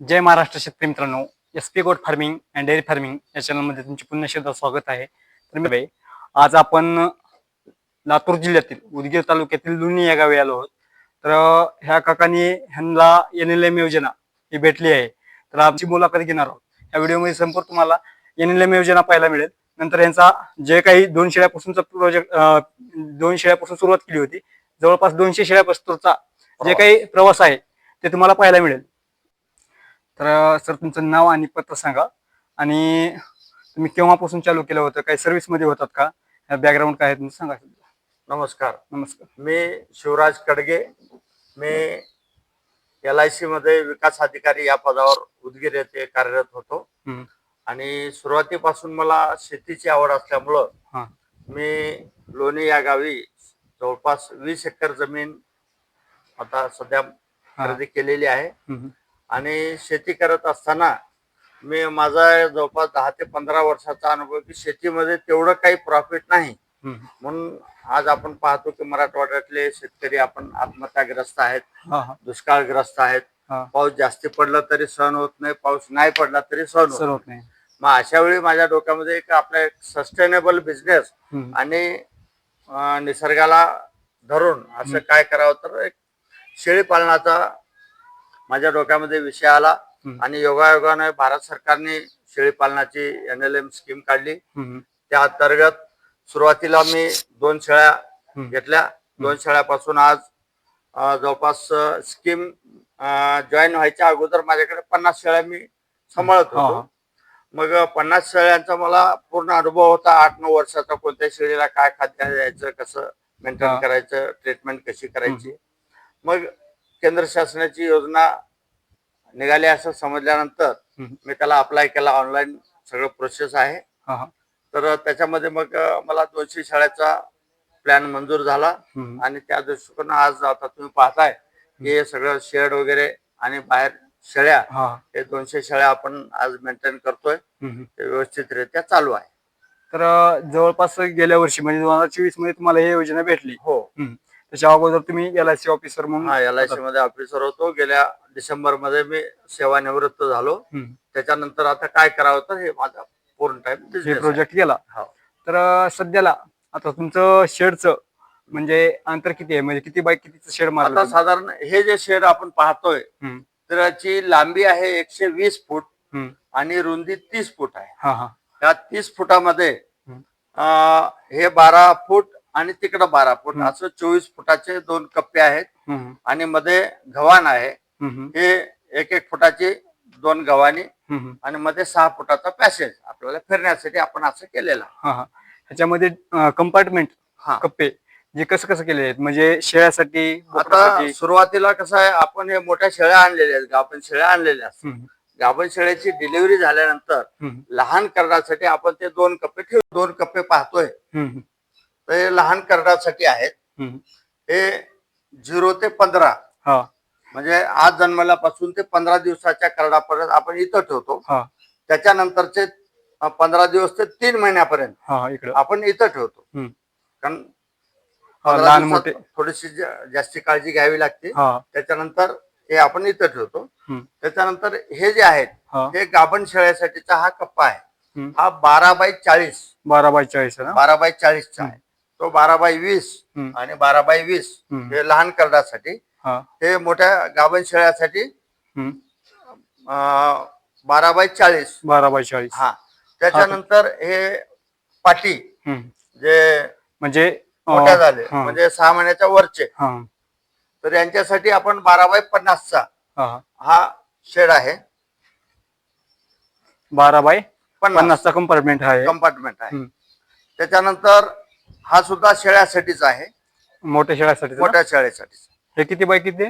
जय महाराष्ट्र शेतकरी मित्रांनो. S P goat farming and dairy farming या चॅनलमध्ये तुमचे पुन्हा एकदा स्वागत आहे. तर मी आज आपण लातूर जिल्ह्यातील उदगीर तालुक्यातील लुणी या गावी आलो आहोत. तर ह्या काकांनी ह्यांना एन एल एम योजना ही भेटली आहे. तर आमची मुलाखत घेणार आहोत. या व्हिडिओमध्ये संपूर्ण तुम्हाला एन एल एम योजना पाहायला मिळेल. नंतर यांचा जे काही दोन शेळ्यापासूनचा प्रोजेक्ट दोन शेळ्यापासून सुरुवात केली होती. जवळपास दोनशे शेळ्यापासूनचा जे काही प्रवास आहे ते तुम्हाला पाहायला मिळेल. तर सर तुमचं नाव आणि पत्ता सांगा. आणि तुम्ही केव्हापासून चालू केलं होतं? काही सर्व्हिसमध्ये होतात का? बॅकग्राऊंड काय आहे तुमचं सांगा. नमस्कार. नमस्कार. मी शिवराज कडगे. मी एल आय सी मध्ये विकास अधिकारी या पदावर उदगीर येथे कार्यरत होतो. आणि सुरुवातीपासून मला शेतीची आवड असल्यामुळं मी लोणी या गावी जवळपास वीस एकर जमीन आता सध्या खरेदी केलेली आहे. आणि शेती करत असताना मी माझा जवळपास दहा ते पंधरा वर्षाचा अनुभव की शेतीमध्ये तेवढं काही प्रॉफिट नाही. म्हणून आज आपण पाहतो की मराठवाड्यातले शेतकरी आपण आत्महत्याग्रस्त आहेत दुष्काळग्रस्त आहेत पाऊस जास्ती पडला तरी सहन होत नाही पाऊस नाही पडला तरी सहन होत नाही. मग अशा वेळी माझ्या डोक्यामध्ये एक आपला एक सस्टेनेबल बिझनेस. आणि निसर्गाला धरून असं काय करावं तर एक शेळी पालनाचा माझ्या डोक्यामध्ये विषय आला. आणि योगायोगाने भारत सरकारने शेळी पालनाची एन एल एम स्कीम काढली. त्या अंतर्गत सुरुवातीला मी दोन शेळ्या. घेतल्या दोन शेळ्यापासून आज जवळपास स्कीम जॉईन व्हायच्या अगोदर माझ्याकडे पन्नास शेळ्या मी सांभाळत होतो. मग पन्नास शेळ्यांचा मला पूर्ण अनुभव होता आठ नऊ वर्षाचा कोणत्या शेळीला काय खाद्य द्यायचं कसं मेंटेन. करायचं ट्रीटमेंट कशी करायची मग केंद्र शासनाची योजना निघाली असं समजल्यानंतर. मी त्याला अप्लाय केला ऑनलाईन सगळं प्रोसेस आहे तर त्याच्यामध्ये मग मला दोनशे शाळेचा प्लॅन मंजूर झाला. आणि त्या दृष्टिकोन आज आता तुम्ही पाहताय की हे सगळं शेड वगैरे आणि बाहेर शेळ्या हा दोनशे शेळ्या आपण आज मेंटेन करतोय. ते व्यवस्थितरित्या चालू आहे तर जवळपास गेल्या वर्षी म्हणजे दोन हजार चोवीसमध्ये तुम्हाला ही योजना भेटली हो. त्याच्या अगोदर तुम्ही एल आय सी ऑफिसर म्हणून हा एल आय सी मध्ये ऑफिसर होतो. गेल्या डिसेंबरमध्ये मी सेवानिवृत्त झालो. हम्म. त्याच्यानंतर आता काय करावं तर हे माझा पूर्ण टाइम हे प्रोजेक्ट केला. हो. तर अं, सध्याला आता तुमचं शेडचं म्हणजे अंतर किती आहे? म्हणजे किती बाय कितीचं शेड आता मारलं साधारण हे जे शेड आपण पाहतोय हम्म. तर याची लांबी आहे एकशे वीस फूट हम्म. आणि रुंदी तीस फूट आहे. हा हा. या तीस फुटामध्ये. अं, हे बारा फूट आणि तिकडं बारा फूट हम्म. असं चोवीस फुटाचे दोन कप्पे आहेत हम्म. आणि मध्ये गव्हाण आहे हम्म. हे एक एक फुटाची दोन गव्हाणी हम्म. आणि मध्ये सहा फुटाचा पॅसेज आपल्याला फिरण्यासाठी आपण असं केलेलं आहे. हा हा ह्याच्यामध्ये कंपार्टमेंट हा कप्पे जे कसं कसं केले आहेत म्हणजे शेळ्यासाठी आता बोकडासाठी? सुरुवातीला कसं आहे आपण हे मोठ्या शेळ्या आणलेल्या आहेत गाभण शेळ्या आणलेल्या हम्म. गाभण शेळ्याची डिलिव्हरी झाल्यानंतर हम्म. लहान करण्यासाठी आपण ते दोन कप्पे ठेव दोन कप्पे पाहतोय हम्म. हे लहान करण्यासाठी आहेत. हे झिरो ते पंधरा. हा. म्हणजे आज जन्मल्यापासून ते पंधरा दिवसाच्या करडापर्यंत आपण इथं ठेवतो. हा. त्याच्यानंतरचे पंधरा दिवस ते तीन महिन्यापर्यंत हा इकडं. आपण इथं ठेवतो. कारण पंधरा लहान दिवसात मोठे. थोडीशी जा- जास्ती काळजी घ्यावी लागते. हा. त्याच्यानंतर हे आपण इथं ठेवतो. हम्म. त्याच्यानंतर हे जे आहेत हा. हे गाभण शेळ्यासाठीचा हा कप्पा आहे. हम्म. हा बारा बाय चाळीस. बारा बाय चाळीस आहे ना? बारा बाय चाळीसचा आहे. तो बारा बाय वीस हम्म. आणि बारा बाय वीस हम्म. हे लहान करण्यासाठी हा हे मोठ्या गाभण शेळ्यासाठी हम्म. अं, बारा बाय चाळीस बारा बाय चाळीस हा त्याच्यानंतर हे पाटी हम्म. जे म्हणजे अं, मोठ्या झाले हा, म्हणजे सहा महिन्याच्या वरचे हा तर यांच्यासाठी आपण बारा बाय पन्नासचा हा हा. हा शेड आहे बारा बाय पन्नास पन्नासचा कंपार्टमेंट आहे कंपार्टमेंट आहे हम्म. त्याच्यानंतर हा सुद्धा शेळ्यासाठीच आहे. मोठ्या शेळ्यासाठी मोठ्या शेळ्यासाठी हे किती बाय किती?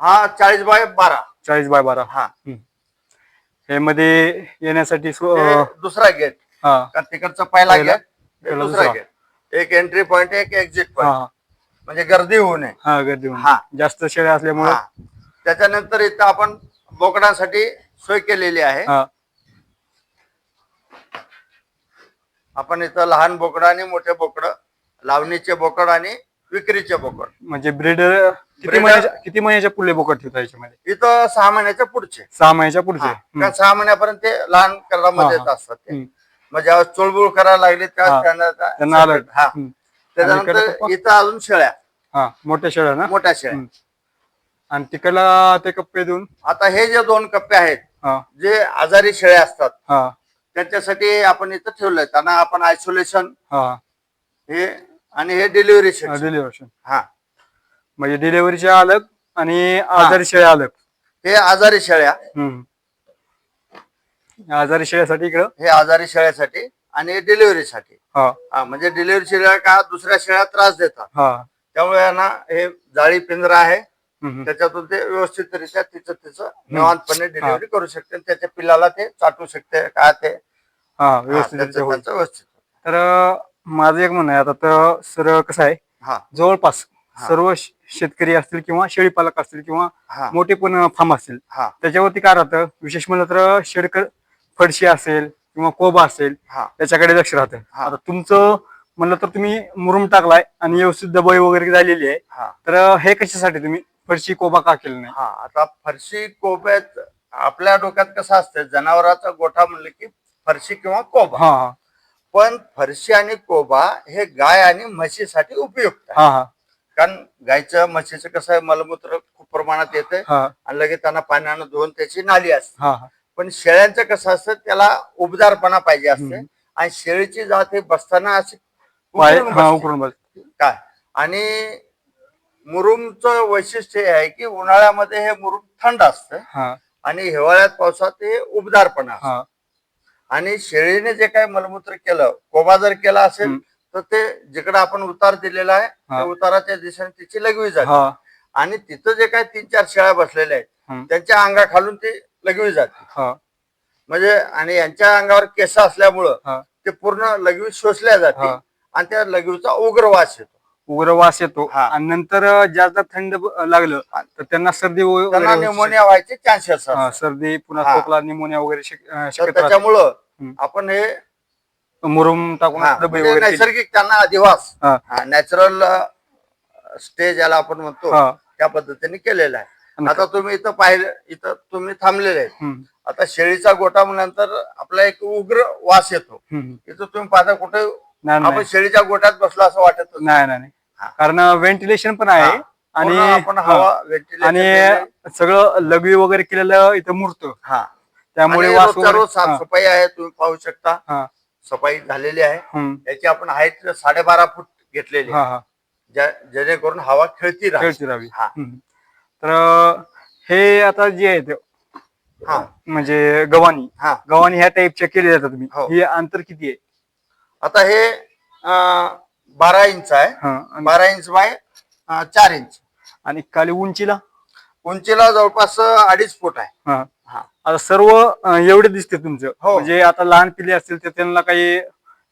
हा चाळीस बाय बारा. चाळीस बाय बारा. हा. हे मध्ये येण्यासाठी दुसरा गेट हा. तिकडचा पहिला पहिला, गेट पहिला दुसरा दुसरा. गेट एक एंट्री पॉइंट एक एक्झिट पॉइंट हा. म्हणजे गर्दी होऊ नये. हा गर्दी होऊन. हा. जास्त शेळ्या असल्यामुळे? हा. त्याच्यानंतर इथं आपण बोकडांसाठी सोय केलेली आहे. हा. आपण इथं लहान बोकड आणि मोठे बोकड लावणीचे बोकड आणि विक्रीचे बोकड म्हणजे ब्रीडर किती Breeder- महिन्याच्या किती महिन्याच्या पुढले बोकड ठेवता याच्यामध्ये इथं सहा महिन्याच्या पुढचे सहा महिन्याच्या पुढचे हा. हम्म. सहा महिन्यापर्यंत ते लहान कलरामध्ये हा, हा. असतात ते हम्म. मग चुळबुळ करायला लागले हा. त्यांना हा हम्म. त्याच्यानंतर आणि इकडे इथं अजून शेळ्या हा मोठ्या शेळ्या ना मोठ्या शेळ्या हम्म. आणि तिकडला ते कप्पे देऊन आता हे जे दोन कप्पे आहेत हा जे आजारी शेळ्या असतात हा त्यांच्यासाठी आपण इथं ठेवलंय. त्यांना आपण आयसोलेशन हा. हे आणि हे डिलिव्हरी सेक्शन डिलिव्हरी हा. म्हणजे डिलिव्हरीचे अलग आणि आजारी शेळ्या अलग. हे आजारी शेळ्या. हम्म. आजारी शेळ्यासाठी इकडं. हे आजारी शेळ्यासाठी आणि डिलिव्हरीसाठी हा. हा म्हणजे डिलिव्हरी शेळ्या का दुसऱ्या शेळ्या त्रास देतात. हा. त्यामुळे यांना हे जाळी पिंजरा आहे. त्याच्यातून ते व्यवस्थितरित्या तिचं तिचं निवांतपणे डिलिव्हरी करू शकते त्याच्या पिल्लाला ते चाटू शकते काय ते. व्यवस्थित व्यवस्थित. तर माझं एक म्हणणं आहे आता तर सर कसं आहे हा. जवळपास. सर्व शेतकरी असतील किंवा शेळीपालक असतील किंवा मोठे पण फार्म असतील. त्याच्यावरती काय राहतं विशेष म्हणलं तर शेडक फडशी असेल किंवा कोबा असेल हा. त्याच्याकडे लक्ष राहतं. आता तुमचं म्हणलं तर तुम्ही मुरुम टाकलाय आणि व्यवस्थित दबाई वगैरे झालेली आहे. हा. तर हे कशासाठी तुम्ही फरशी कोबा का केलं नाही? हा आता फरशी कोब्यात आपल्या डोक्यात कसं असतं जनावराचा गोठा म्हणलं की फरशी किंवा कोबा. हा पण फरशी आणि कोबा हे गाय आणि म्हशीसाठी उपयुक्त आहे. हा हा. कारण गायचं म्हशीचं कसं आहे मलमूत्र खूप प्रमाणात येते हा. आणि लगेच त्यांना पाण्यानं धुवून त्याची नाली असते. हा हा. पण शेळ्यांचं कसं असतं त्याला उबदारपणा पाहिजे असते हम्म. आणि शेळीची जात हे बसताना अशी पाय उकळून हा बसते. उकरून बस काय? आणि मुरुमचं वैशिष्ट्य हे आहे की उन्हाळ्यामध्ये हे मुरुम थंड असतं हा आणि हिवाळ्यात पावसात हे उबदारपणा असतं. हा आणि शेळीने जे काही मलमूत्र केलं कोबा जर केला असेल. तर ते जिकडे आपण उतार दिलेला आहे. त्या उताराच्या दिशेने तिची लघवी जाते हा आणि तिथं जे काही तीन चार शेळ्या बसलेल्या आहेत. त्यांच्या अंगाखालून ती लघवी जाते हा म्हणजे आणि यांच्या अंगावर केस असल्यामुळं हा ते पूर्ण लघवी शोषल्या जाते हा. आणि त्या लघवीचा उग्र वास येतो उग्र वास येतो हा. आणि नंतर जास्त थंड ब- लागलं तर त्यांना सर्दी वगैरे त्यांना होऊ शकते. निमोनिया व्हायचे चान्सेस हा, सर्दी पुन्हा हा. खोकला निमोनिया वगैरे शक- अं, तर शक्यता राहते. त्याच्यामुळं हम्म. आपण हे मुरुम टाकून हा, डबे म्हणजे वगैरे केले. नैसर्गिक त्यांना अधिवास हा. नॅचरल स्टेज याला आपण म्हणतो हा. त्या पद्धतीने केलेला आहे आणि- आता तुम्ही इथं पाहिलं इथं तुम्ही थांबलेले आहेत हम्म, आता शेळीचा गोठा म्हणल्यानंतर आपला एक उग्र वास येतो हम्म. इथं तुम्ही पाहता कुठे नाही आपण नाही शेळीच्या गोठ्यात बसलो असं वाटत नाही. नाही नाही, नाही हा. कारण व्हेंटिलेशन पण आहे हा. आणि पूर्ण आपण. हवा आणि केलेलं. सगळं लघवी वगैरे केलेलं इथं मूर्त हा त्यामुळे आणि वास रोजच्या वगैरे रोज हा, साफसफाई आहे तुम्ही पाहू शकता हा, सफाई झालेली आहे हम्म, याची आपण हाईट साडेबारा फूट घेतलेली आहे. हा, हा. ज्या- जेणेकरून हवा खेळती राहील खेळती राहावी हा. हम्म. तर हे आता जे आहे ते हा म्हणजे गव्हाणी हा गव्हाणी ह्या टाईपच्या केले जातात तुम्ही हो. हे अंतर किती आहे आता हे अं, बारा इंच आहे. आणि- बारा इंच बाय अं, चार इंच. आणि खाली उंचीला? उंचीला जवळपास अं, अडीच फूट आहे. हा. हा. आता सर्व अं, एवढे दिसते तुमचं. हो. म्हणजे आता लहान पिल्ले असतील तर त्यांना काही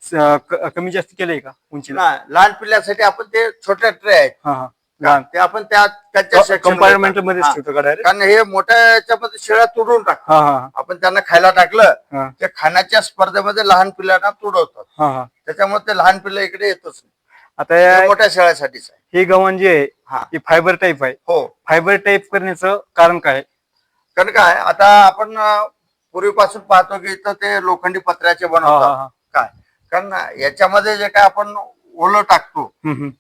स- क- कमी जास्त केलंय का उंचीला? लहान पिल्ल्यासाठी आपण ते छोट्या ट्रे आहेत. हा हा. ते आपण त्या त्याच्या section मध्ये कंपार्टमेंट टाकतो. मध्ये. ठेवतो का डायरेक्ट कारण हे मोठ्या याच्यामध्ये शेळ्या तुडून हा हा. आपण त्यांना खायला टाकलं हा. ते खाण्याच्या स्पर्धेमध्ये लहान पिल्लांना तुडवतात. हा हा. त्याच्यामुळे ते लहान पिल्लं इकडे येतच नाही. आता हे या- मोठ्या शेळ्यासाठीच आहे. हे गव्हाण जे आहे हा. हे फायबर टाईप आहे. हो. फायबर टाईप करण्याचं कारण काय आहे? कारण काय आता आपण अं, पूर्वीपासून पाहतो की इथं ते लोखंडी पत्र्याचे हा हा बनवतात हा. काय? कारण याच्यामध्ये जे काय आपण ओलं टाकतो हम्म, हम्म.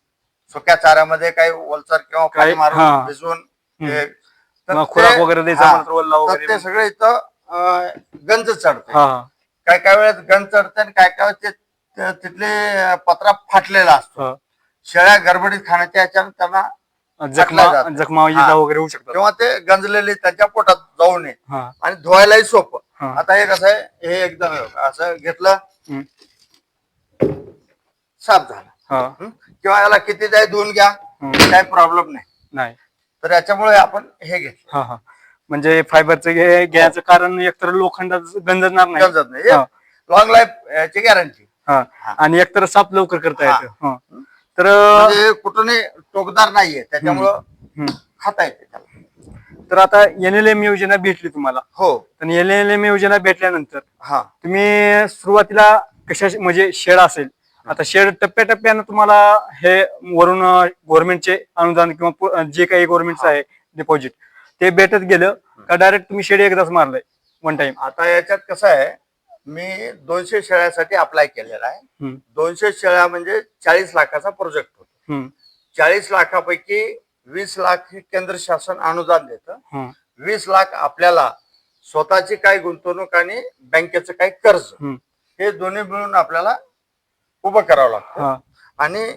सुक्या चाऱ्यामध्ये काही ओलसर किंवा काही- मारून हा. भिजवून. हे- तर मग ते- खुराक वगैरे द्यायचा हा. म्हणलं तर वल्ला तर वगैरे ते सगळं इथं अं, गंज चढते हा हा काय काय वेळेस गंज चढते आणि काय काय वेळेस ते ते- तिथले पत्रा फाटलेला असतो हा. शेळ्या गडबडीत खाण्याच्या याच्यानं त्यांना जखमा जातं. जखमा इजा हा. वगैरे होऊ शकतात किंवा ते गंजलेले त्यांच्या पोटात जाऊ नये हा आणि धुवायलाही सोपं हा. आता हे कसं आहे हे एकदम असं घेतलं हम्म. साफ झालं हा हं? किंवा याला किती जाय धुवून घ्या हम्म. काही प्रॉब्लेम नाही. नाही. तर याच्यामुळे आपण हे घेतलं. हा हा. म्हणजे फायबरचं घे- घ्यायचं कारण एकतर लोखंडात गंजणार नाही. गंजत नाही. हा. लॉंग लाईफ याची गॅरंटी हा. आणि एकतर साफ लवकर करता हा. येतं. हा. तर म्हणजे कुठूनही टोकदार नाहीये. त्याच्यामुळं हम्म. खाता येते त्याला. तर आता एन एल एम योजना भेटली तुम्हाला. हो. तर एन एल एम योजना भेटल्यानंतर हा. तुम्ही सुरुवातीला कशा म्हणजे शेड असेल आता शेड टप्प्याटप्प्यानं तुम्हाला हे वरून गव्हर्नमेंटचे अनुदान किंवा जे काही गव्हर्नमेंटचं आहे डिपॉझिट ते भेटत गेलं का डायरेक्ट तुम्ही शेड एकदाच मारलंय वन टाइम आता याच्यात कसं आहे मी दोनशे शेळ्यासाठी अप्लाय केलेला आहे. दोनशे शेळ्या म्हणजे चाळीस लाखाचा प्रोजेक्ट होतो. चाळीस लाखापैकी वीस लाख हे केंद्र शासन अनुदान देतं. वीस लाख आपल्याला स्वतःची काय गुंतवणूक आणि बँकेचं काय कर्ज. हे दोन्ही मिळून आपल्याला उभं करावं लागतं. आणि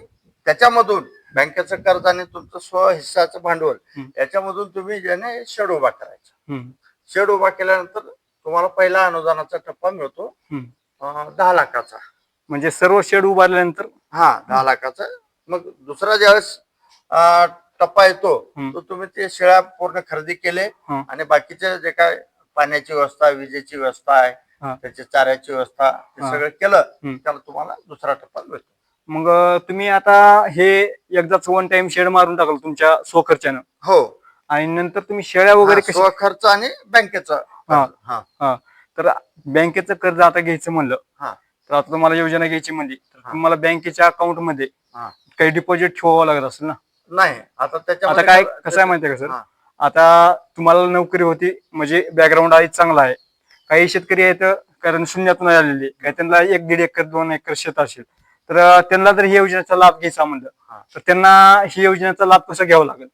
त्याच्यामधून बँकेचं कर्ज आणि तुमचं स्व हिस्साचं भांडवल. याच्यामधून तुम्ही ज्याने शेड उभा करायचा. शेड उभा केल्यानंतर तुम्हाला पहिला अनुदानाचा टप्पा मिळतो. दहा लाखाचा. म्हणजे सर्व शेड उभारल्यानंतर? हा दहा लाखाचा. मग दुसरा ज्यावेळेस टप्पा येतो. तो तुम्ही ते शेळ्या पूर्ण खरेदी केले. आणि बाकीचे जे काय पाण्याची व्यवस्था विजेची व्यवस्था आहे. त्याची चाऱ्याची व्यवस्था हे. सगळं केलं. त्याला तुम्हाला दुसरा टप्पा मिळतो. मग तुम्ही आता हे एकदाच वन टाइम शेड मारून टाकलं तुमच्या स्वखर्चानं हो. आणि नंतर तुम्ही शेळ्या वगैरे स्वखर्च आणि बँकेचा. हा. हा. हा. तर बँकेचं कर्ज आता घ्यायचं म्हणलं. हा. तर आता तुम्हाला योजना घ्यायची म्हणली. तर. तुम्हाला बँकेच्या अकाउंटमध्ये. काही डिपॉझिट ठेवावं लागत असेल ना? नाही. आता त्याच्या आता काय कसं आहे माहितीये का सर? आता तुम्हाला नोकरी होती म्हणजे बॅकग्राऊंड आहे चांगला आहे. काही शेतकरी आहेत कारण शून्यातून आलेले काही त्यांना एक दीड एकर दोन एकर शेत असेल. तर त्यांना जर ही योजनेचा लाभ घ्यायचा म्हणलं. तर त्यांना ही योजनेचा लाभ कसा घ्यावा लागेल?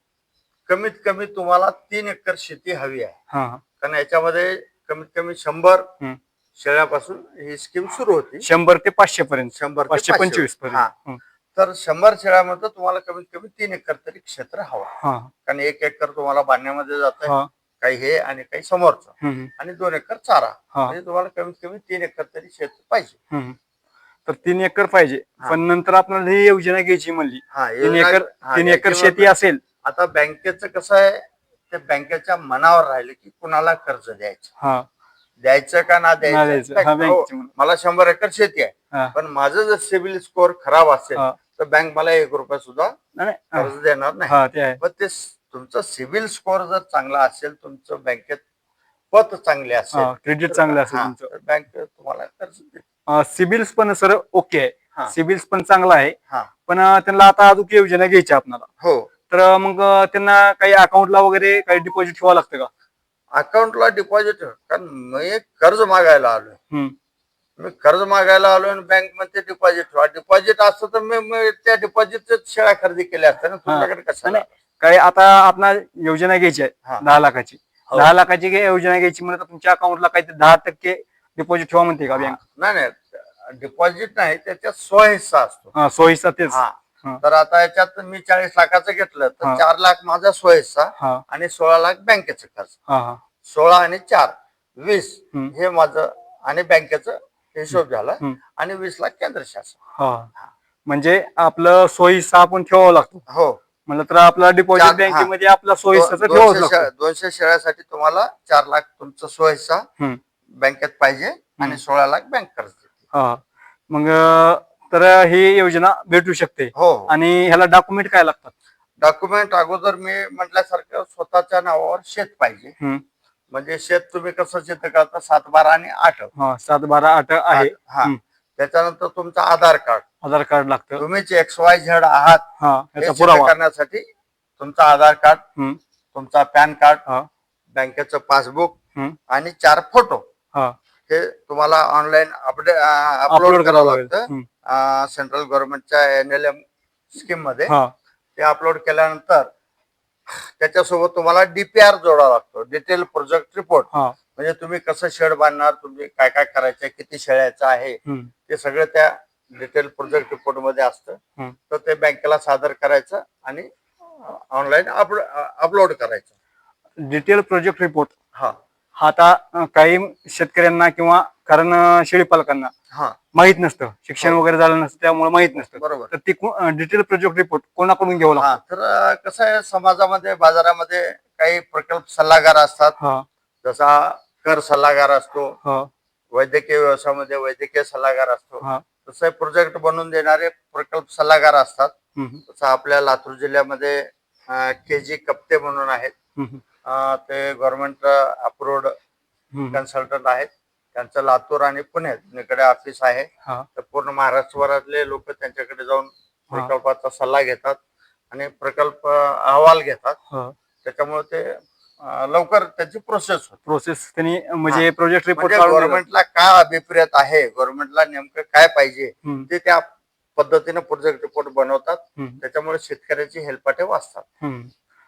कमीत कमी तुम्हाला तीन एकर शेती हवी आहे. कारण याच्यामध्ये कमीत कमी शंभर. शेळ्यापासून ही स्कीम सुरू होती. शंभर ते पाचशे पर्यंत. शंभर पाचशे पंचवीस. पर्यंत. तर शंभर शेळ्यामध्ये तुम्हाला कमीत कमी तीन एकर तरी क्षेत्र हवं. कारण एक एकर तुम्हाला बांधण्यामध्ये जात काही हे आणि काही समोरचं. आणि दोन एकर चारा. म्हणजे तुम्हाला कमीत कमी तीन एकर तरी शेत पाहिजे. तर तीन एकर पाहिजे. पण नंतर आपल्याला ही योजना घ्यायची म्हणली. तीन एकर तीन एकर शेती असेल. आता बँकेचं कसं आहे ते बँकेच्या मनावर राहिलं की कुणाला कर्ज द्यायचं? हा. द्यायचं का ना द्यायचं. हा. मला शंभर एकर शेती आहे. पण माझं जर सिबिल स्कोअर खराब असेल. तर बँक मला एक रुपया सुद्धा. कर्ज देणार नाही. हा ते तुमचं सिबिल स्कोअर जर चांगला असेल तुमचं बँकेत पत चांगले असेल क्रेडिट चांगलं असेल तुमचं. तर बँक तुम्हाला कर्ज सिबिल्स पण सर ओके हा. आहे सिबिल्स पण चांगला आहे. हा. पण अं, त्यांना आता अजून योजना घ्यायची आपल्याला. हो. तर अं, मग अं, त्यांना काही अकाउंटला वगैरे काही डिपॉझिट ठेवावं लागतं का? अकाउंटला डिपॉझिट कारण मी कर्ज मागायला आलोय. हम्म. मी कर्ज मागायला आलोय आणि बँकमध्ये डिपॉझिट ठेवा. डिपॉझिट असतं तर मी मी त्या डिपॉझिट शेळ्या खरेदी केल्या असत्या ना. तुमच्याकडे कसं नाही, काही आता आपण योजना घ्यायची आहे. दहा लाखाची. हो. दहा लाखाची योजना घ्यायची म्हणजे तुमच्या अकाउंटला काही दहा टक्के डिपॉझिट ठेवा म्हणते का बँक नाही नाही. डिपॉझिट नाही त्याच्यात स्वहिस्सा असतो. सोयीचा तेच. हा. हा. तर आता याच्यात मी चाळीस लाखाचं घेतलं तर. चार लाख माझा स्वहिस्सा हा. आणि सोळा लाख बँकेचं हा हा. सोळा आणि चार वीस हम्म. हे माझं आणि बँकेचं हिशोब झाला हम्म. आणि वीस लाख केंद्र शासन. हा. म्हणजे आपलं सोयीचा आपण ठेवावं लागतो. हो. म्हणलं तर आपला डिपॉझिट चार- हा. बँकेमध्ये आपला सोयीचा दोनशे शे- लागतो दोनशे शेळ्यासाठी तुम्हाला चार लाख तुमचं हम्म. बँकेत पाहिजे आणि सोळा लाख बँक कर्ज देते. हा. मग अं, तर ही योजना भेटू शकते. हो आणि ह्याला डॉक्युमेंट काय लागतात? डॉक्युमेंट अगोदर मी म्हटल्यासारखं स्वतःच्या नावावर शेत पाहिजे. हम्म. म्हणजे शेत तुम्ही कसं शेत करता? सात बारा आणि आठ. हा सात बारा आठ आहे. हा. हम्म. त्याच्यानंतर तुमचं आधार कार्ड. आधार कार्ड लागतं. तुम्हीच एक्स वाय झेड आहात हा हे याचा सिद्ध पुरावा. करण्यासाठी तुमचं आधार कार्ड हम्म. तुमचा पॅन कार्ड हा. बँकेचं पासबुक हम्म. आणि चार फोटो. हा. हे तुम्हाला ऑनलाईन अपडेट अपलोड करावं लागतं. हम्म. सेंट्रल गव्हर्नमेंटच्या एन एल एम स्कीममध्ये हा. ते अपलोड केल्यानंतर त्याच्यासोबत तुम्हाला डीपीआर जोडावा लागतो. Detail project report. हा. म्हणजे तुम्ही कसं शेड बांधणार तुम्ही काय काय करायचं किती शेळ्याचं आहे. ते सगळं त्या डिटेल प्रोजेक्ट रिपोर्टमध्ये असतं. तर ते बँकेला सादर करायचं आणि ऑनलाईन अपलोड करायचं. डिटेल प्रोजेक्ट रिपोर्ट हा. हा आता काही शेतकऱ्यांना किंवा कारण शेळी पालकांना हा. माहीत नसतं. शिक्षण हो. वगैरे झालं नसतं त्यामुळे माहीत नसतं. बरोबर. तर ते डिटेल प्रोजेक्ट रिपोर्ट कोणाकडून हा. लागतं? तर कसं आहे समाजामध्ये बाजारामध्ये काही प्रकल्प सल्लागार असतात. जसा कर सल्लागार असतो. हा. वैद्यकीय व्यवसायामध्ये वैद्यकीय सल्लागार असतो. हा. तसं प्रोजेक्ट बनवून देणारे प्रकल्प सल्लागार असतात. हम्म, तसं आपल्या लातूर जिल्ह्यामध्ये के जी कप्ते म्हणून आहेत. हम्म, अं, ते गव्हर्नमेंट अप्रूव्ड हम्म. कन्सल्टंट आहेत. त्यांचं लातूर आणि पुणे दोन्हीकडे ऑफिस आहे. हा. तर पूर्ण महाराष्ट्रभरातले लोक त्यांच्याकडे जाऊन प्रकल्पाचा सल्ला घेतात आणि प्रकल्प अहवाल घेतात. हा. त्याच्यामुळे ते अं, लवकर त्याची प्रोसेस होते. प्रोसेस त्यांनी म्हणजे प्रोजेक्ट रिपोर्ट म्हणजे गव्हर्नमेंटला काय अभिप्रेत आहे? गव्हर्नमेंटला नेमकं काय पाहिजे? ते त्या पद्धतीने प्रोजेक्ट रिपोर्ट बनवतात. त्याच्यामुळे शेतकऱ्याची हेल्पाटे वाचतात.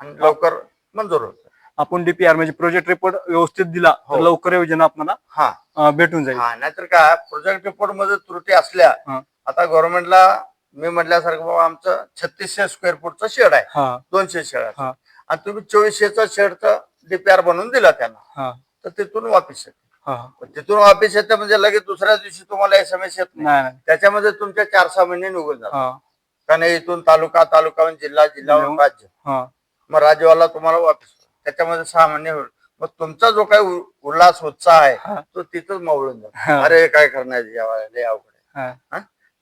आणि लवकर मंजूर होत. आपण डीपीआर म्हणजे प्रोजेक्ट रिपोर्ट व्यवस्थित दिला तर हो. लवकर योजना आपल्याला हा. अं, भेटून जाईल. हा नाहीतर काय प्रोजेक्ट रिपोर्टमध्ये त्रुटी असल्या हा. आता गव्हर्नमेंटला मी म्हटल्यासारखं बाबा आमचं छत्तीसशे स्क्वेअर फूटचं शेड आहे. हा. दोनशे शेड हा. आणि तुम्ही चोवीसशेचा शेडचं डीपीआर बनवून दिला त्यांना. तर तिथून वापिस येते. तिथून वापिस येते म्हणजे लगेच दुसऱ्या दिवशी तुम्हाला एस एम एस येत नाही. त्याच्यामध्ये तुमच्या चार सहा महिने निघून जातात. कारण इथून तालुका तालुकाहून जिल्हा जिल्ह्याहून. राज्य. मग राज्यवाला तुम्हाला वापस त्याच्यामध्ये सहा महिने होईल. मग तुमचा जो काही उल्हास उत्साह आहे. तो तिथंच मावळून जातो. अरे काय लय अवघड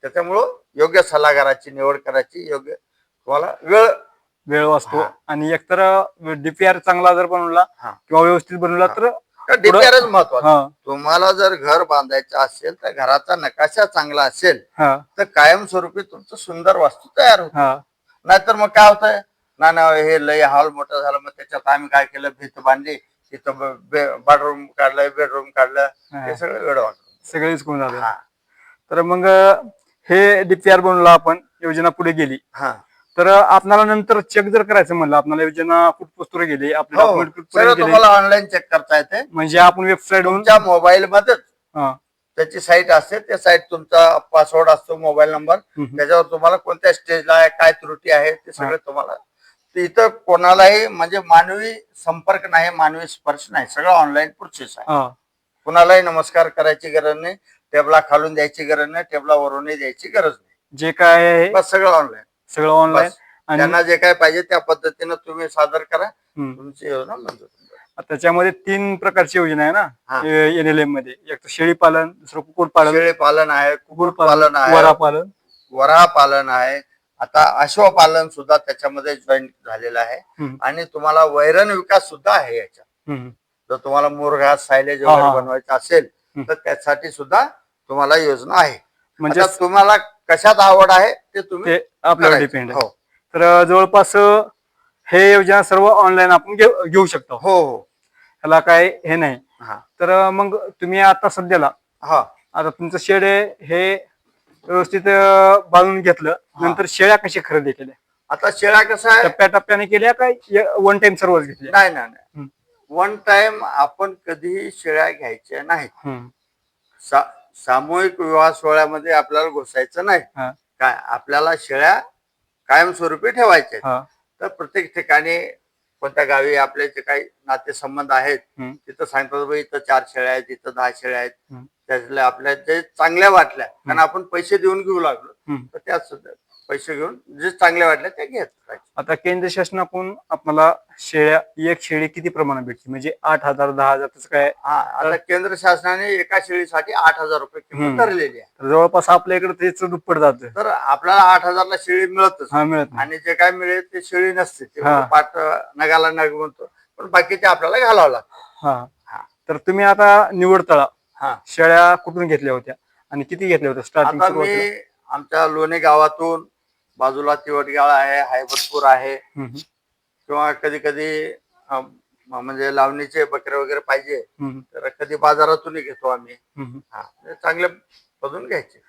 त्याच्यामुळं योग्य सल्लागाराची निवड करायची योग्य तुम्हाला वेळ वेळ वाचतो. आणि एकतर डीपीआर चांगला जर बनवला. किंवा व्यवस्थित बनवला तर डीपीआरच महत्वाचं. तुम्हाला जर घर बांधायचं असेल तर घराचा नकाशा चांगला असेल तर कायमस्वरूपी तुमचं सुंदर वास्तू तयार होत. हा. नाहीतर मग काय होतंय? ना ना हे लय हॉल मोठं झालं मग त्याच्यात आम्ही काय केलं? भीत बांधली तिथं बेडरूम काढलं बेडरूम काढलं हा. सगळं वेळ वाटत सगळेच कोण झालं. तर मग हे डीपीआर बनवला आपण योजना पुढे गेली. हा. तर आपल्याला नंतर चेक जर करायचं म्हणलं आपल्याला योजना कुठपोस्तुरे गेली आपले हो. गेले. तुम्हाला ऑनलाईन चेक करता येते. म्हणजे आपण वेबसाईट होऊन तुमच्या मोबाईल मध्येच. हा. त्याची साईट असते त्या साईट तुमचा पासवर्ड असतो मोबाईल नंबर हम्म. त्याच्यावर तुम्हाला कोणत्या स्टेजला आहे काय त्रुटी आहे ते सगळं तुम्हाला ते इथं कोणालाही म्हणजे मानवी संपर्क नाही मानवी स्पर्श नाही. सगळं ऑनलाईन प्रोसेस आहे. हा. कुणालाही नमस्कार करायची गरज नाही टेबला खालून द्यायची गरज नाही टेबला वरूनही द्यायची गरज नाही. जे काय आहे बस सगळं ऑनलाईन सगळं ऑनलाईन आणि त्यांना जे काय पाहिजे त्या पद्धतीनं तुम्ही सादर करा. तुमची योजना मंजूर. त्याच्यामध्ये तीन प्रकारची योजना आहे. ना एनएलएममध्ये एक तर शेळी पालन दुसरं कुक्कुट पालन शेळी पालन आहे कुकुट कुक्कुट पालन वरा आहे पालन वराह पालन आहे आता अश्वपालन सुद्धा त्याच्यामध्ये जॉईन झालेलं आहे. आणि तुम्हाला वैरण विकास सुद्धा आहे याच्यात. जर तुम्हाला मुरघास सायलेज वगैरे. बनवायचं असेल. तर त्यासाठी सुद्धा तुम्हाला योजना आहे म्हणजे तुम्हाला कशात आवड आहे ते तुम्ही ते आपल्यावर करायचं. डिपेंड आहे. हो. तर जवळपास हे योजना सर्व ऑनलाईन आपण घेऊ घेऊ शकतो. हो हो. ह्याला काय हे नाही. हा. तर मग तुम्ही आता सध्याला हा. आता तुमचं शेड हे व्यवस्थित अं, बांधून घेतलं. हा. नंतर शेळ्या कशी खरेदी केल्या? आता शेळ्या कसं आहे? टप्प्याटप्प्याने केल्या काय? वन टाइम सर्वच घेतल्या? नाही नाही नाही. वन टाइम आपण कधीही शेळ्या घ्यायच्या नाहीत. हम्म. सा- सामूहिक विवाह सोहळ्यामध्ये आपल्याला घुसायचं नाही हा. काय आपल्याला शेळ्या कायमस्वरूपी ठेवायच्या आहेत. हा. तर प्रत्येक ठिकाणी कोणत्या गावी आपले जे काही नातेसंबंध आहेत हम्म. तिथं सांगतात बाबा इथं चार शेळ्या आहेत इथं दहा शेळ्या आहेत हम्म. त्यातल्या आपल्या जे चांगल्या वाटल्या कारण आपण पैसे देऊन घेऊ लागलो हम्म. तर त्याच पैसे घेऊन जे चांगल्या वाटल्या त्या घेत. आता केंद्र शासनाकडून आपल्याला शेळ्या एक शेळी किती प्रमाणात भेटते? म्हणजे आठ हजार दहा हजार तसं काय? हा आता केंद्र शासनाने एका शेळीसाठी आठ हजार रुपये किंमत हम्म. ठरलेली आहे. तर जवळपास आपल्या इकडे तेच दुप्पट जात. तर आपल्याला आठ हजारला शेळी मिळतच. हा मिळत नाही. आणि जे काय मिळेल ते शेळी नसते. ते हा. पाठ नगाला नग म्हणतो. पण बाकीचे आपल्याला घालावं लागतं. हा. हा. तर तुम्ही आता निवडतळा. हा. शेळ्या कुठून घेतल्या होत्या? आणि किती घेतल्या होत्या? स्टार्टिंग आता मी आमच्या लोणे गावातून बाजूला तिवटगाळ आहे हायबतपूर आहे. किंवा कधी कधी म्हणजे लावणीचे बकरे वगैरे पाहिजे तर कधी बाजारातूनही घेतो आम्ही. हा म्हणजे चांगले बघून घ्यायचे.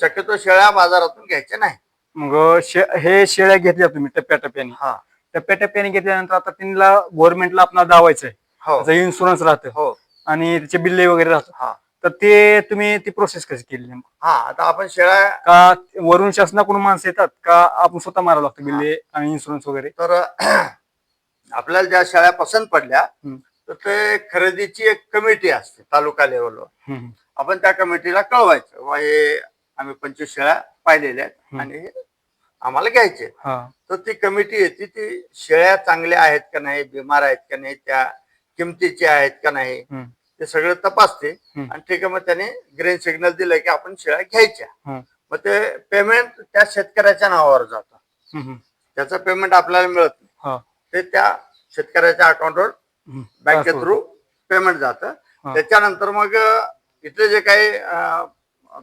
शक्यतो शेळ्या बाजारातून घ्यायच्या नाही. मग शे- हे शेळ्या घेतल्या तुम्ही टप्प्याटप्प्याने. हा. टप्प्याटप्प्याने घेतल्यानंतर आता त्यांना गव्हर्नमेंटला आपल्याला दावायचं आहे हो इन्शुरन्स राहतं. हो. आणि त्याचे बिल्ले वगैरे राहतात. हा. तर ते तुम्ही ती प्रोसेस कशी केली नेमकं? हा आता आपण शेळ्या का वरून शासनाकडून माणसं येतात का आपण स्वतः मारावं लागतं बिल्ले आणि इन्शुरन्स वगैरे तर आपल्याला ज्या शेळ्या पसंत पडल्या हम्म. तर ते खरेदीची एक कमिटी असते तालुका लेवलवर हम्म. आपण त्या कमिटीला कळवायचं वा हे आम्ही पंचवीस शेळ्या पाहिलेल्या आहेत हम्म. आणि हे आम्हाला घ्यायचे. हा तर ती कमिटी येते ती शेळ्या चांगल्या आहेत का नाही बिमार आहेत का नाही त्या किमतीच्या आहेत का नाही हम्म. ते सगळं तपासते हम्म. आणि ठीक आहे मग त्याने ग्रीन सिग्नल दिलं की आपण शेळ्या घ्यायच्या हम्म. मग ते पेमेंट त्या शेतकऱ्याच्या नावावर जातं हम्म. त्याचं पेमेंट आपल्याला मिळत नाही हा ते त्या शेतकऱ्याच्या अकाउंटवर हम्म. बँके Transfer. थ्रू पेमेंट जातं हा. त्याच्यानंतर मग इथले जे काही अं,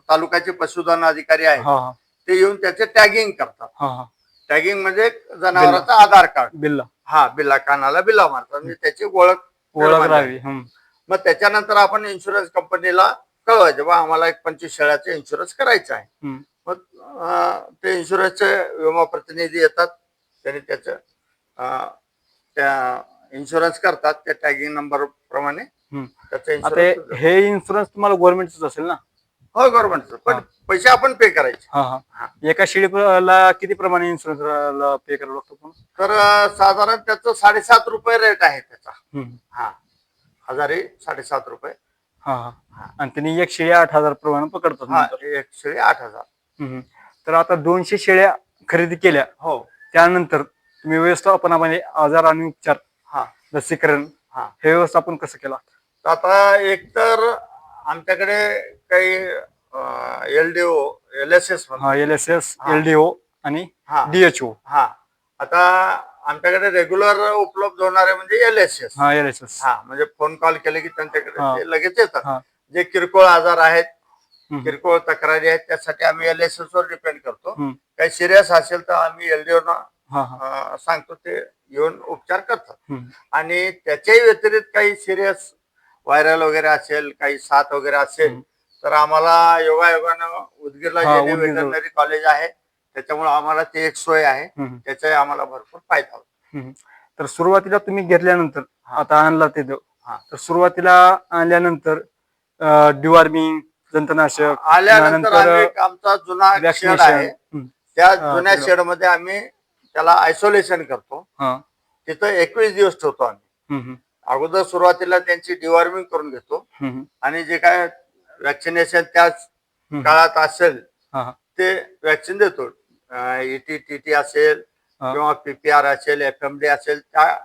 तालुक्याचे पशुधन अधिकारी आहेत हा हा ते येऊन त्याचे टॅगिंग करतात हा हा टॅगिंग म्हणजे जनावरांचं आधार कार्ड बिल्ला हा बिल्ला कानाला बिल्ला मारतात म्हणजे त्याची ओळख ओळख. राहावी हम्म. मग त्याच्यानंतर आपण इन्शुरन्स कंपनीला कळवायचं बा आम्हाला एक पंचवीस शेळ्याचे इन्शुरन्स करायचा आहे. मग ते इन्शुरन्सचे विमा प्रतिनिधी येतात त्यांनी त्याचं त्या इन्शुरन्स करतात त्या टॅगिंग नंबर प्रमाणे. त्याचं हे- इन्शुरन्स तुम्हाला गव्हर्नमेंटच असेल ना? हो गव्हर्नमेंटचं पण. पैसे आपण पे करायचे. एका शेळीला किती प्रमाणे इन्शुरन्स पे करावं लागतो? तर साधारण त्याचं साडेसात रुपये रेट आहे त्याचा. हा. हजारी साडेसात रुपये. हा हा. आणि त्यांनी एक शेळी आठ हजार प्रमाणे पकडतात हा नंतर. एक शेळी आठ हजार. हम्म. तर आता दोनशे शेळ्या खरेदी केल्या. हो. त्यानंतर तुम्ही व्यवस्थापनामध्ये आजार आणि उपचार हा. लसीकरण हा. हे व्यवस्थापन कसं केलं? तर आता एकतर आमच्याकडे काही L D O L S S हा एल एस एस हा. एल डी ओ आणि हा. डीएचओ हा. आता आमच्याकडे रेग्युलर उपलब्ध होणारे म्हणजे एल एस एस हा एल एस एस हा म्हणजे फोन कॉल केले की त्यांच्याकडे. ते लगेच येतात. जे किरकोळ आजार आहेत. किरकोळ तक्रारी आहेत त्यासाठी आम्ही एल एस एस वर डिपेंड करतो. काही सिरियस असेल तर आम्ही एलडीओ ना सांगतो ते येऊन उपचार करतात. आणि त्याच्याही व्यतिरिक्त काही सिरियस व्हायरल वगैरे असेल काही साथ वगैरे असेल. तर आम्हाला योगायोगानं उदगीरला जे वेटरनरी कॉलेज आहे त्याच्यामुळे आम्हाला ते एक सोय आहे. हम्म. त्याचाही आम्हाला भरपूर फायदा होतो. हम्म. तर सुरुवातीला तुम्ही घेतल्यानंतर. आता आणला ते देव. हा. तर सुरुवातीला आणल्यानंतर डिवॉर्मिंग जंतनाशक आल्यानंतर त्यानंतर आम्ही एक आमचा जुना शेड वॅक्सिनेशन. आहे. त्या हा, जुन्या बरोबर. शेडमध्ये आम्ही त्याला आयसोलेशन करतो. हा. तिथं एकवीस दिवस ठेवतो आम्ही. अगोदर सुरुवातीला त्यांची डिवॉर्मिंग करून घेतो. आणि जे काय वॅक्सिनेशन त्याच. काळात असेल हा, ते वॅक्सिन देतो. टी टी असेल. किंवा पीपीआर असेल एफ एम डी असेल त्या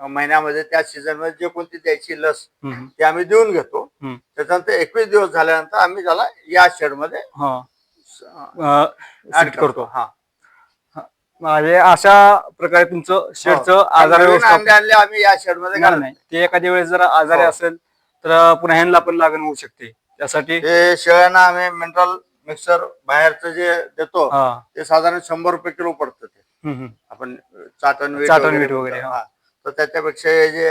महिन्यामध्ये त्या सीझनमध्ये जे कोणती द्यायची लस ती आम्ही देऊन घेतो. त्याच्यानंतर एकवीस दिवस झाल्यानंतर आम्ही त्याला या शेडमध्ये हा ऍड करतो हा म्हणजे अशा प्रकारे तुमचं शेडचं हो. आजार व्यवस्थापन अंडे आणले आम्ही या शेडमध्ये नाही घालतो. नाही ते एखाद्या वेळेस जर आजारी हो. असेल तर पुन्हा ह्यांना पण लागण होऊ शकते त्यासाठी शेळ्यांना आम्ही मिनरल मिक्सर बाहेरचं जे देतो हा ते साधारण शंभर रुपये किलो पडतं ते हम्म, हम्म. आपण चाटण वीट चाटण वगैरे वीट वगैरे, म्हणतो. हा. तर त्याच्यापेक्षा हे जे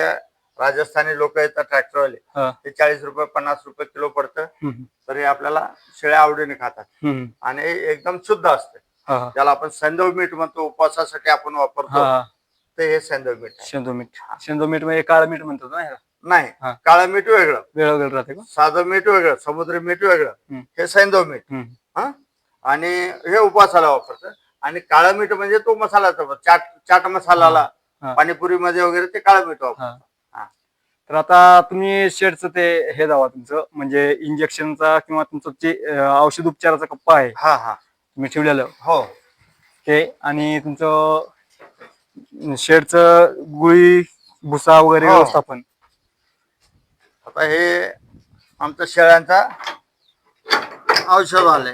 राजस्थानी लोक येतात ट्रॅक्टरवाले हा. ते चाळीस रुपये पन्नास रुपये किलो पडतं हम्म, तर हे आपल्याला शेळ्या आवडीने खातात हम्म. आणि हे एकदम शुद्ध असते हा, हा. त्याला आपण सैंदव मीठ म्हणतो उपवासासाठी आपण वापरतो हा ते हे सैंदव मीठ आहे. शेंदो मीठ शेंदो मीठ म्हणजे काळं मीठ म्हणतात ना ह्याला नाही हा. काळं मीठ वेगळं वेगळं राहते का साधं मीठ वेगळं समुद्री मीठ वेगळं हम्म. हे सैंदव मीठ हम्म. हा आणि हे उपवासाला वापरतं आणि काळं मीठ म्हणजे तो मसाला चाट चाट मसालाला हा. पाणीपुरीमध्ये वगैरे ते काळं मीठ वापरतं हा. हा. तर आता तुम्ही शेडचं ते हे दावा तुमचं म्हणजे इंजेक्शनचा किंवा तुमचं जे अं, औषध उपचाराचा कप्पा आहे हा हा तुम्ही ठेवलेलं हो ते आणि तुमचं शेडचं गुळी भुसा वगैरे हो. व्यवस्थापन आता हे आमचं शेळ्यांचा औषध आलंय.